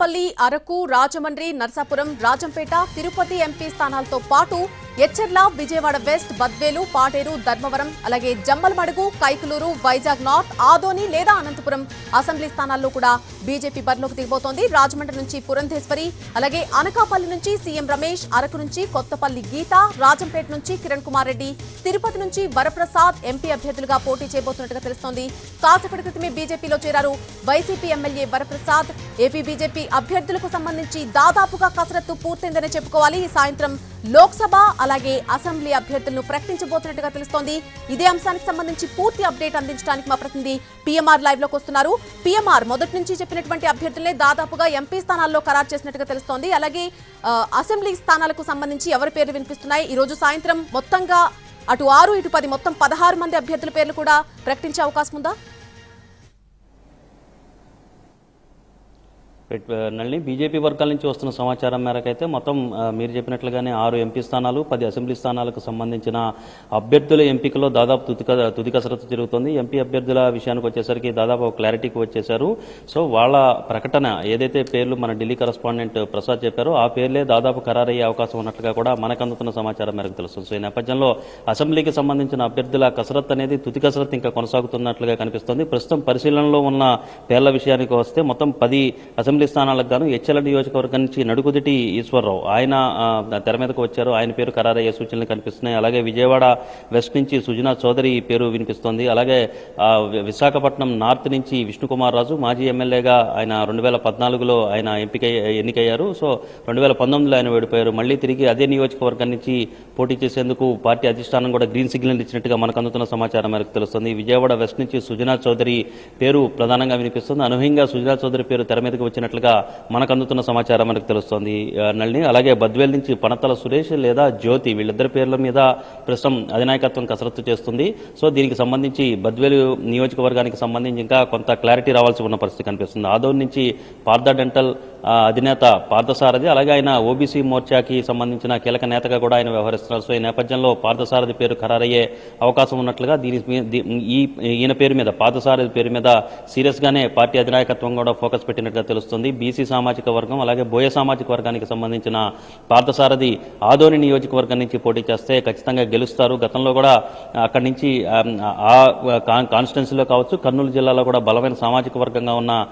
పల్లి అరకు రాజమండ్రి నర్సాపురం రాజంపేట తిరుపతి ఎంపీ స్థానాలతో పాటు ఎచ్చర్ల విజయవాడ వెస్ట్ బద్వేలు పాటేరు ధర్మవరం అలాగే జమ్మలమడుగు కైకులూరు వైజాగ్ నార్త్ ఆదోని లేదా అనంతపురం అసెంబ్లీ స్థానాల్లో కూడా బీజేపీ బరిలోకి దిగబోతోంది రాజమండ్రి నుంచి పురంధేశ్వరి అలాగే అనకాపల్లి నుంచి సీఎం రమేష్ అరకు నుంచి కొత్తపల్లి గీత రాజంపేట నుంచి కిరణ్ కుమార్ రెడ్డి తిరుపతి నుంచి వరప్రసాద్ ఎంపీ అభ్యర్థులుగా పోటీ చేయబోతున్నట్టుగా తెలుస్తోంది. కాసేపటి క్రితమే బీజేపీలో చేరారు. YCP MLA Varaprasad AP BJP అభ్యర్థులకు సంబంధించి దాదాపుగా కసరత్తు పూర్తయిందని చెప్పుకోవాలి. ఈ సాయంత్రం లోక్సభ అలాగే అసెంబ్లీ అభ్యర్థులను ప్రకటించబోతున్నట్టుగా తెలుస్తోంది. ఇదే అంశానికి సంబంధించి పూర్తి అప్డేట్ అందించడానికి మా ప్రతినిధి పీఎంఆర్ లైవ్లోకి వస్తున్నారు. పీఎంఆర్ మొదటి నుంచి చెప్పినటువంటి అభ్యర్థులనే దాదాపుగా ఎంపీ స్థానాల్లో ఖరారు చేసినట్టుగా తెలుస్తోంది. అలాగే అసెంబ్లీ స్థానాలకు సంబంధించి ఎవరి పేర్లు వినిపిస్తున్నాయి? ఈ రోజు సాయంత్రం మొత్తంగా అటు ఆరు ఇటు పది మొత్తం పదహారు మంది అభ్యర్థుల పేర్లు కూడా ప్రకటించే అవకాశం ఉందా? పెట్- బీజేపీ వర్గాల నుంచి వస్తున్న సమాచారం మేరకు అయితే మొత్తం మీరు చెప్పినట్లుగానే ఆరు ఎంపీ స్థానాలు పది అసెంబ్లీ స్థానాలకు సంబంధించిన అభ్యర్థుల ఎంపికలో దాదాపు తుది తుది కసరత్తు జరుగుతుంది. ఎంపీ అభ్యర్థుల విషయానికి వచ్చేసరికి దాదాపు క్లారిటీకి వచ్చేశారు. సో వాళ్ళ ప్రకటన ఏదైతే పేర్లు మన ఢిల్లీ కరస్పాండెంట్ ప్రసాద్ చెప్పారో ఆ పేర్లే దాదాపు ఖరారయ్యే అవకాశం ఉన్నట్లుగా కూడా మనకు అందుతున్న సమాచారం మేరకు తెలుస్తుంది. సో ఈ నేపథ్యంలో అసెంబ్లీకి సంబంధించిన అభ్యర్థుల కసరత్తు అనేది తుది కసరత్తు ఇంకా కొనసాగుతున్నట్లుగా కనిపిస్తుంది. ప్రస్తుతం పరిశీలనలో ఉన్న పేర్ల విషయానికి వస్తే మొత్తం పది అసెంబ్లీ స్థానాలకు గాను హెచ్ఎల్ నియోజకవర్గం నుంచి నడుకుదిటి ఈశ్వరరావు. ఆయన తెర మీదకు వచ్చారు. ఆయన పేరు ఖరారయ్యే సూచనలు కనిపిస్తున్నాయి. అలాగే విజయవాడ వెస్ట్ నుంచి సుజనా చౌదరి పేరు వినిపిస్తోంది. అలాగే విశాఖపట్నం నార్త్ నుంచి విష్ణుకుమార్ రాజు మాజీ ఎమ్మెల్యేగా ఆయన రెండు వేల పద్నాలుగులో ఆయన ఎంపిక ఎన్నికయ్యారు. సో రెండు వేల పంతొమ్మిదిలో ఆయన ఓడిపోయారు. మళ్ళీ తిరిగి అదే నియోజకవర్గం నుంచి పోటీ చేసేందుకు పార్టీ అధిష్టానం కూడా గ్రీన్ సిగ్నల్ ఇచ్చినట్టుగా మనకు అందుతున్న సమాచారం మేరకు తెలుస్తుంది. విజయవాడ వెస్ట్ నుంచి సుజనా చౌదరి పేరు ప్రధానంగా వినిపిస్తుంది. అనూహ్యంగా సుజనా చౌదరి పేరు తెర మీదకి చేస్తున్నట్లుగా మనకు అందుతున్న సమాచారం మనకు తెలుస్తోంది. నళిని అలాగే బద్వేల్ నుంచి పనతల సురేష్ లేదా జ్యోతి వీళ్ళిద్దరి పేర్ల మీద ప్రస్తుతం అధినాయకత్వం కసరత్తు చేస్తుంది. సో దీనికి సంబంధించి బద్వేలు నియోజకవర్గానికి సంబంధించి ఇంకా కొంత క్లారిటీ రావాల్సి ఉన్న పరిస్థితి కనిపిస్తుంది. ఆదోన్ నుంచి పార్థ డెంటల్ అధినేత పార్థసారథి అలాగే ఆయన ఓబీసీ మోర్చాకి సంబంధించిన కీలక నేతగా కూడా ఆయన వ్యవహరిస్తున్నారు. సో ఈ నేపథ్యంలో పార్థసారథి పేరు ఖరారయ్యే అవకాశం ఉన్నట్లుగా దీని మీ- దీ- ఈ ఈయన పేరు మీద పార్థసారథి పేరు మీద సీరియస్గానే పార్టీ అధినాయకత్వం కూడా ఫోకస్ పెట్టినట్టుగా తెలుస్తుంది. బీసీ సామాజిక వర్గం అలాగే బోయ సామాజిక వర్గానికి సంబంధించిన పార్థసారథి ఆదోని నియోజకవర్గం నుంచి పోటీ చేస్తే ఖచ్చితంగా గెలుస్తారు. గతంలో కూడా అక్కడి నుంచి ఆ కాన్స్టిట్యున్సీలో కావచ్చు కర్నూలు జిల్లాలో కూడా బలమైన సామాజిక వర్గంగా ఉన్న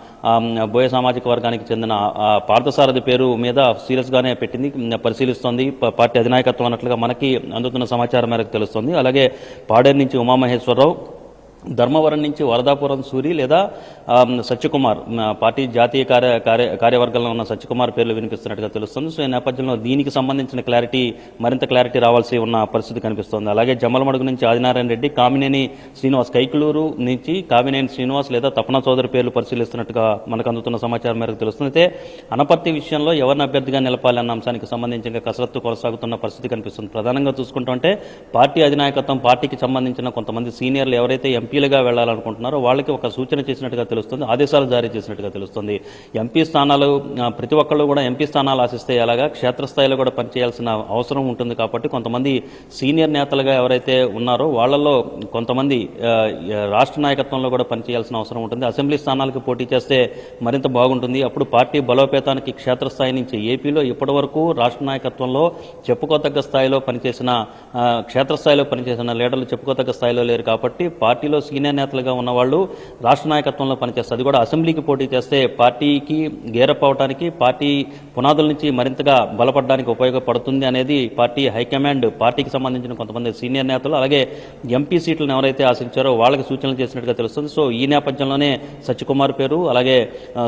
బోయ సామాజిక వర్గానికి చెందిన పార్థసారథి పేరు మీద సీరియస్గానే పెట్టింది పరిశీలిస్తోంది. పార్టీ అధినాయకత్వం అన్నట్లుగా మనకి అందుతున్న సమాచారం మేరకు తెలుస్తుంది. అలాగే పాడేరు నుంచి ఉమామహేశ్వరరావు ధర్మవరం నుంచి వరదాపురం సూరి లేదా సత్యకుమార్ పార్టీ జాతీయ కార్య కార్య కార్యవర్గంలో ఉన్న సత్యకుమార్ పేర్లు వినిపిస్తున్నట్టుగా తెలుస్తుంది. సో ఈ నేపథ్యంలో దీనికి సంబంధించిన క్లారిటీ మరింత క్లారిటీ రావాల్సి ఉన్న పరిస్థితి కనిపిస్తోంది. అలాగే జమ్మలమడుగు నుంచి ఆదినారాయణ రెడ్డి కామినేని శ్రీనివాస్ కైకులూరు నుంచి కామినేని శ్రీనివాస్ లేదా తపన చౌదరి పేర్లు పరిశీలిస్తున్నట్టుగా మనకు అందుతున్న సమాచారం మేరకు తెలుస్తుంది. అయితే అనపర్తి విషయంలో ఎవరిని అభ్యర్థిగా నిలపాలి అన్న అంశానికి సంబంధించిన కసరత్తు కొనసాగుతున్న పరిస్థితి కనిపిస్తుంది. ప్రధానంగా చూసుకుంటుంటే పార్టీ అధినాయకత్వం పార్టీకి సంబంధించిన కొంతమంది సీనియర్లు ఎవరైతే ఎంపీలుగా వెళ్ళాలనుకుంటున్నారో వాళ్ళకి ఒక సూచన చేసినట్టుగా తెలుస్తుంది ఆదేశాలు జారీ చేసినట్టుగా తెలుస్తుంది. ఎంపీ స్థానాలు ప్రతి ఒక్కళ్ళు కూడా ఎంపీ స్థానాలు ఆశిస్తే ఎలాగా? క్షేత్రస్థాయిలో కూడా పనిచేయాల్సిన అవసరం ఉంటుంది కాబట్టి కొంతమంది సీనియర్ నేతలుగా ఎవరైతే ఉన్నారో వాళ్ళల్లో కొంతమంది రాష్ట్ర నాయకత్వంలో కూడా పనిచేయాల్సిన అవసరం ఉంటుంది. అసెంబ్లీ స్థానాలకు పోటీ చేస్తే మరింత బాగుంటుంది. అప్పుడు పార్టీ బలోపేతానికి క్షేత్రస్థాయి నుంచి ఏపీలో ఇప్పటి వరకు రాష్ట్ర నాయకత్వంలో చెప్పుకోతగ్గ స్థాయిలో పనిచేసిన క్షేత్రస్థాయిలో పనిచేసిన లీడర్లు చెప్పుకోతగ్గ స్థాయిలో లేరు కాబట్టి పార్టీలో సీనియర్ నేతలుగా ఉన్నవాళ్ళు రాష్ట్ర నాయకత్వంలో పనిచేస్తారు. అది కూడా అసెంబ్లీకి పోటీ చేస్తే పార్టీకి గేరప్ పార్టీ పునాదుల నుంచి మరింతగా బలపడడానికి ఉపయోగపడుతుంది అనేది పార్టీ హైకమాండ్ పార్టీకి సంబంధించిన కొంతమంది సీనియర్ నేతలు అలాగే ఎంపీ సీట్లను ఎవరైతే ఆశించారో వాళ్ళకి సూచనలు చేసినట్టుగా తెలుస్తుంది. సో ఈ నేపథ్యంలోనే సత్యకుమార్ పేరు అలాగే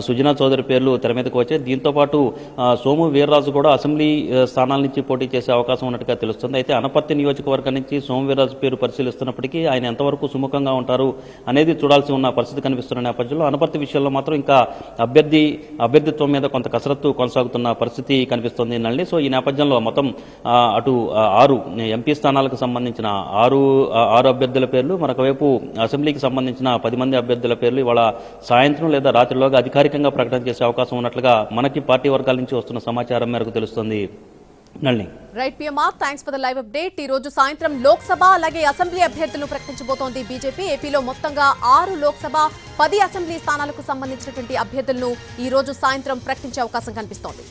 సుజనా చౌదరి పేర్లు తెర మీదకు వచ్చాయి. దీంతో పాటు సోము వీర్రాజు కూడా అసెంబ్లీ స్థానాల నుంచి పోటీ చేసే అవకాశం ఉన్నట్టుగా తెలుస్తుంది. అయితే అనపర్తి నియోజకవర్గం నుంచి సోము వీర్రాజు పేరు పరిశీలిస్తున్నప్పటికీ ఆయన ఎంతవరకు సుముఖంగా ఉంటారు అనేది చూడాల్సి ఉన్న పరిస్థితి కనిపిస్తున్న నేపథ్యంలో అనపర్తి విషయంలో మాత్రం ఇంకా అభ్యర్థి అభ్యర్థిత్వం మీద కొంత కసరత్తు కొనసాగుతున్న పరిస్థితి కనిపిస్తుంది నల్లి సో ఈ నేపథ్యంలో మొత్తం అటు ఆరు ఎంపీ స్థానాలకు సంబంధించిన ఆరు ఆరు అభ్యర్థుల పేర్లు మరొకవైపు అసెంబ్లీకి సంబంధించిన పది మంది అభ్యర్థుల పేర్లు ఇవాళ సాయంత్రం లేదా రాత్రిలోగా అధికారికంగా ప్రకటన చేసే అవకాశం ఉన్నట్లుగా మనకి పార్టీ వర్గాల నుంచి వస్తున్న సమాచారం మేరకు తెలుస్తుంది. Right PMR thanks for the live update ఈ రోజు సాయంత్రం లోక్సభ అలాగే అసెంబ్లీ అభ్యర్థులను ప్రకటించబోతోంది బీజేపీ. ఏపీలో మొత్తంగా ఆరు లోక్సభ పది అసెంబ్లీ స్థానాలకు సంబంధించినటువంటి అభ్యర్థులను ఈ రోజు సాయంత్రం ప్రకటించే అవకాశం కనిపిస్తోంది.